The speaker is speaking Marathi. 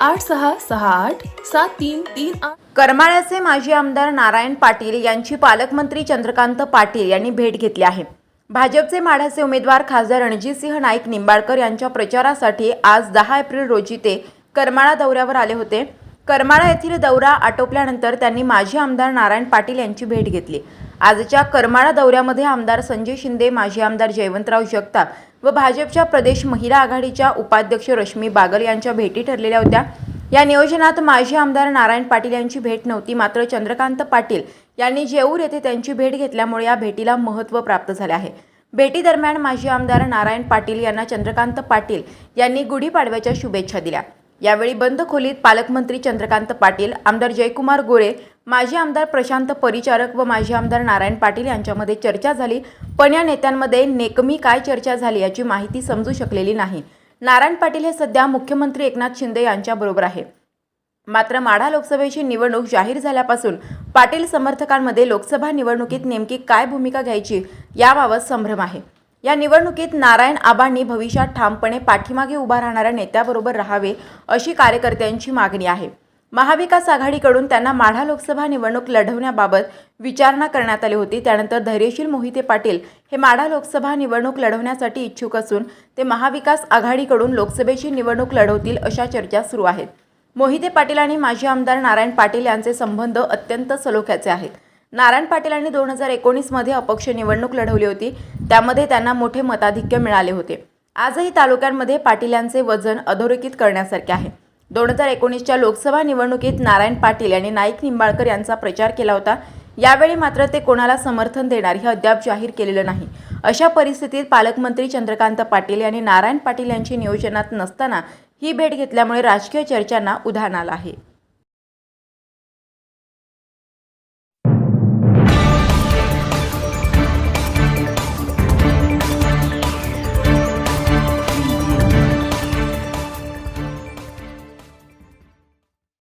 आठ सहा सहा आठ सात तीन तीन आठ. करमाळ्याचे माजी आमदार नारायण पाटील यांची पालकमंत्री चंद्रकांत पाटील यांनी भेट घेतली आहे. भाजपचे माढ्याचे उमेदवार खासदार रणजितसिंह नाईक निंबाळकर यांच्या प्रचारासाठी आज दहा एप्रिल रोजी ते करमाळा दौऱ्यावर आले होते. करमाळा येथील दौरा आटोपल्यानंतर त्यांनी माजी आमदार नारायण पाटील यांची भेट घेतली. आजच्या करमाळा दौऱ्यामध्ये आमदार संजय शिंदे माजी आमदार जयवंतराव जगताप व भाजपच्या प्रदेश महिला आघाडीच्या उपाध्यक्ष रश्मी बागल यांच्या भेटी ठरलेल्या होत्या. या नियोजनात माजी आमदार नारायण पाटील यांची भेट नव्हती मात्र चंद्रकांत पाटील यांनी जेऊर येथे त्यांची भेट घेतल्यामुळे या भेटीला महत्त्व प्राप्त झाले आहे. भेटीदरम्यान माजी आमदार नारायण पाटील यांना चंद्रकांत पाटील यांनी गुढीपाडव्याच्या शुभेच्छा दिल्या. यावेळी बंद खोलीत पालकमंत्री चंद्रकांत पाटील आमदार जयकुमार गोरे माजी आमदार प्रशांत परिचारक व माजी आमदार नारायण पाटील यांच्यामध्ये चर्चा झाली. पण या नेत्यांमध्ये नेकमी काय चर्चा झाली याची माहिती समजू शकलेली नाही. नारायण पाटील हे सध्या मुख्यमंत्री एकनाथ शिंदे यांच्याबरोबर आहे. मात्र माढा लोकसभेची निवडणूक जाहीर झाल्यापासून पाटील समर्थकांमध्ये लोकसभा निवडणुकीत नेमकी काय भूमिका घ्यायची याबाबत संभ्रम आहे. या निवडणुकीत नारायण आबांनी भविष्यात ठामपणे पाठीमागे उभा राहणाऱ्या नेत्याबरोबर राहावे अशी कार्यकर्त्यांची मागणी आहे. महाविकास आघाडीकडून त्यांना माढा लोकसभा निवडणूक लढवण्याबाबत विचारणा करण्यात आली होती. त्यानंतर धैर्यशील मोहिते पाटील हे माढा लोकसभा निवडणूक लढवण्यासाठी इच्छुक असून ते महाविकास आघाडीकडून लोकसभेची निवडणूक लढवतील अशा चर्चा सुरू आहेत. मोहिते पाटील आणि माजी आमदार नारायण पाटील यांचे संबंध अत्यंत सलोख्याचे आहेत. नारायण पाटीलांनी दोन हजार एकोणीसमध्ये अपक्ष निवडणूक लढवली होती. त्यामध्ये त्यांना मोठे मताधिक्य मिळाले होते. आजही तालुक्यांमध्ये पाटील यांचे वजन अधोरेखित करण्यासारखे आहे. दोन हजार एकोणीसच्या लोकसभा निवडणुकीत नारायण पाटील यांनी नाईक निंबाळकर यांचा प्रचार केला होता. यावेळी मात्र ते कोणाला समर्थन देणार हे अद्याप जाहीर केलेलं नाही. अशा परिस्थितीत पालकमंत्री चंद्रकांत पाटील यांनी नारायण पाटील यांची नियोजनात नसताना ही भेट घेतल्यामुळे राजकीय चर्चांना उधाण आलं आहे.